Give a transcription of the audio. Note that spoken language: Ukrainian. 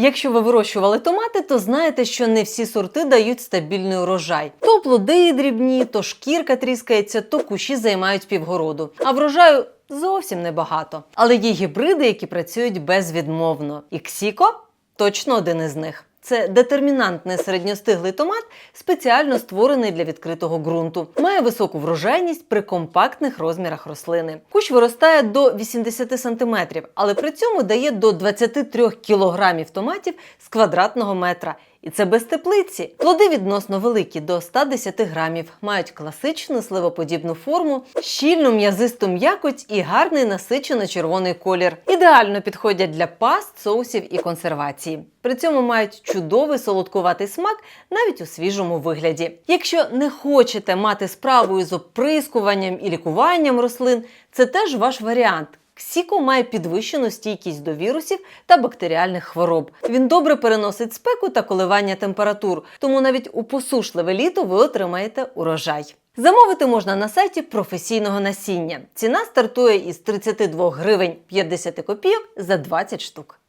Якщо ви вирощували томати, то знаєте, що не всі сорти дають стабільний урожай. То плоди дрібні, то шкірка тріскається, то кущі займають півгороду. А врожаю зовсім небагато. Але є гібриди, які працюють безвідмовно. І Ксіко точно один із них. Це детермінантний середньостиглий томат, спеціально створений для відкритого ґрунту. Має високу врожайність при компактних розмірах рослини. Кущ виростає до 80 см, але при цьому дає до 23 кг томатів з квадратного метра. І це без теплиці. Плоди відносно великі до 110 грамів, мають класичну сливоподібну форму, щільну м'язисту м'якоть і гарний насичено-червоний колір. Ідеально підходять для паст, соусів і консервації. При цьому мають чудовий солодкуватий смак навіть у свіжому вигляді. Якщо не хочете мати справу із оприскуванням і лікуванням рослин, це теж ваш варіант. Ксіко має підвищену стійкість до вірусів та бактеріальних хвороб. Він добре переносить спеку та коливання температур, тому навіть у посушливе літо ви отримаєте урожай. Замовити можна на сайті професійного насіння. Ціна стартує із 32 гривень 50 копійок за 20 штук.